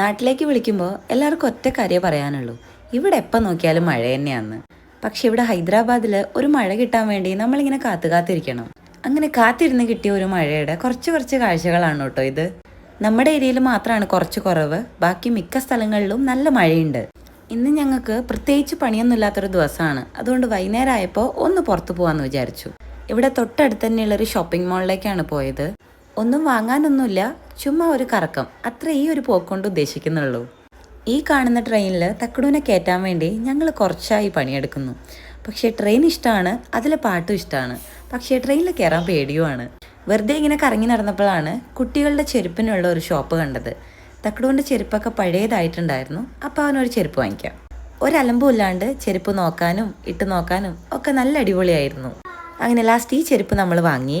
നാട്ടിലേക്ക് വിളിക്കുമ്പോൾ എല്ലാവർക്കും ഒറ്റ കാര്യമേ പറയാനുള്ളൂ. ഇവിടെ എപ്പോൾ നോക്കിയാലും മഴ തന്നെയാണ് പക്ഷെ ഇവിടെ ഹൈദരാബാദിൽ ഒരു മഴ കിട്ടാൻ വേണ്ടി നമ്മളിങ്ങനെ കാത്തു കാത്തിരിക്കണം. അങ്ങനെ കാത്തിരുന്ന് കിട്ടിയ ഒരു മഴയുടെ കുറച്ച് കുറച്ച് കാഴ്ചകളാണ് കേട്ടോ ഇത്. നമ്മുടെ ഏരിയയിൽ മാത്രമാണ് കുറച്ച് കുറവ്. ബാക്കി മിക്ക സ്ഥലങ്ങളിലും നല്ല മഴയുണ്ട്. ഇന്ന് ഞങ്ങൾക്ക് പ്രത്യേകിച്ച് പണിയൊന്നുമില്ലാത്തൊരു ദിവസമാണ്. അതുകൊണ്ട് വൈകുന്നേരം ആയപ്പോൾ ഒന്ന് പുറത്തു പോകാമെന്ന് വിചാരിച്ചു. ഇവിടെ തൊട്ടടുത്ത് തന്നെയുള്ളൊരു ഷോപ്പിംഗ് മാളിലേക്കാണ് പോയത്. ഒന്നും വാങ്ങാനൊന്നുമില്ല. ചുമ്മാ ഒരു കറക്കം. അത്ര ഈ ഒരു പോക്കൊണ്ട് ഉദ്ദേശിക്കുന്നുള്ളൂ. ഈ കാണുന്ന ട്രെയിനിൽ തക്കടൂനെ കയറ്റാൻ വേണ്ടി ഞങ്ങൾ കുറച്ചായി പണിയെടുക്കുന്നു. പക്ഷേ ട്രെയിൻ ഇഷ്ടമാണ് അതിലെ പാട്ടും ഇഷ്ടമാണ് പക്ഷേ ട്രെയിനിൽ കയറാൻ പേടിയുമാണ്. വെറുതെ ഇങ്ങനെ കറങ്ങി നടന്നപ്പോഴാണ് കുട്ടികളുടെ ചെരുപ്പിനുള്ള ഒരു ഷോപ്പ് കണ്ടത്. തക്കടൂന്റെ ചെരുപ്പൊക്കെ പഴയതായിട്ടുണ്ടായിരുന്നു അപ്പോൾ അവനൊരു ചെരുപ്പ് വാങ്ങിക്കാം. ഒരലമ്പും ഇല്ലാണ്ട് ചെരുപ്പ് നോക്കാനും ഇട്ട് നോക്കാനും ഒക്കെ നല്ല അടിപൊളിയായിരുന്നു. അങ്ങനെ ലാസ്റ്റ് ഈ ചെരുപ്പ് നമ്മൾ വാങ്ങി.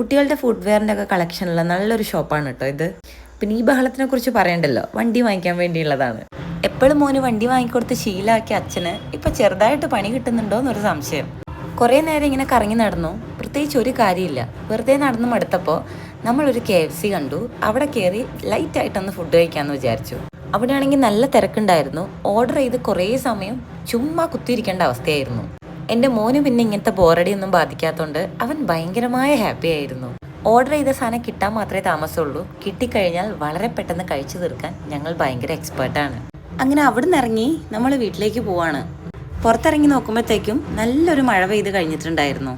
കുട്ടികളുടെ ഫുട്വെയറിന്റെ ഒക്കെ കളക്ഷനുള്ള നല്ലൊരു ഷോപ്പാണ് കേട്ടോ ഇത്. പിന്നെ ഈ ബഹളത്തിനെ കുറിച്ച് പറയണ്ടല്ലോ. വണ്ടി വാങ്ങിക്കാൻ വേണ്ടിയുള്ളതാണ്. എപ്പോഴും മോന് വണ്ടി വാങ്ങിക്കൊടുത്ത് ശീലാക്കിയ അച്ഛന് ഇപ്പൊ ചെറുതായിട്ട് പണി കിട്ടുന്നുണ്ടോ എന്നൊരു സംശയം. കുറേ നേരം ഇങ്ങനെ കറങ്ങി നടന്നു. പ്രത്യേകിച്ച് ഒരു കാര്യമില്ല. വെറുതെ നടന്നു മടുത്തപ്പോൾ നമ്മളൊരു കെ എഫ് സി കണ്ടു. അവിടെ കയറി ലൈറ്റായിട്ടൊന്ന് ഫുഡ് കഴിക്കാമെന്ന് വിചാരിച്ചു. അവിടെയാണെങ്കിൽ നല്ല തിരക്കുണ്ടായിരുന്നു. ഓർഡർ ചെയ്ത് കുറേ സമയം ചുമ്മാ കുത്തിയിരിക്കേണ്ട അവസ്ഥയായിരുന്നു. എന്റെ മോന് പിന്നെ ഇങ്ങനത്തെ ബോറടിയൊന്നും ബാധിക്കാത്തതുകൊണ്ട് അവൻ ഭയങ്കരമായ ഹാപ്പി ആയിരുന്നു. ഓർഡർ ചെയ്ത സാധനം കിട്ടാൻ മാത്രമേ താമസമുള്ളൂ. കിട്ടിക്കഴിഞ്ഞാൽ വളരെ പെട്ടെന്ന് കഴിച്ചു തീർക്കാൻ ഞങ്ങൾ ഭയങ്കര എക്സ്പേർട്ടാണ് അങ്ങനെ അവിടുന്ന് ഇറങ്ങി നമ്മൾ വീട്ടിലേക്ക് പോവാണ്. പുറത്തിറങ്ങി നോക്കുമ്പോഴത്തേക്കും നല്ലൊരു മഴ പെയ്ത് കഴിഞ്ഞിട്ടുണ്ടായിരുന്നു.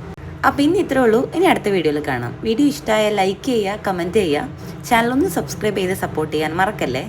അപ്പം ഇന്ന് ഇത്രേ ഉള്ളൂ. ഇനി അടുത്ത വീഡിയോയിൽ കാണാം. വീഡിയോ ഇഷ്ടമായ ലൈക്ക് ചെയ്യുക കമന്റ് ചെയ്യുക. ചാനൽ ഒന്ന് സബ്സ്ക്രൈബ് ചെയ്ത് സപ്പോർട്ട് ചെയ്യാൻ മറക്കല്ലേ?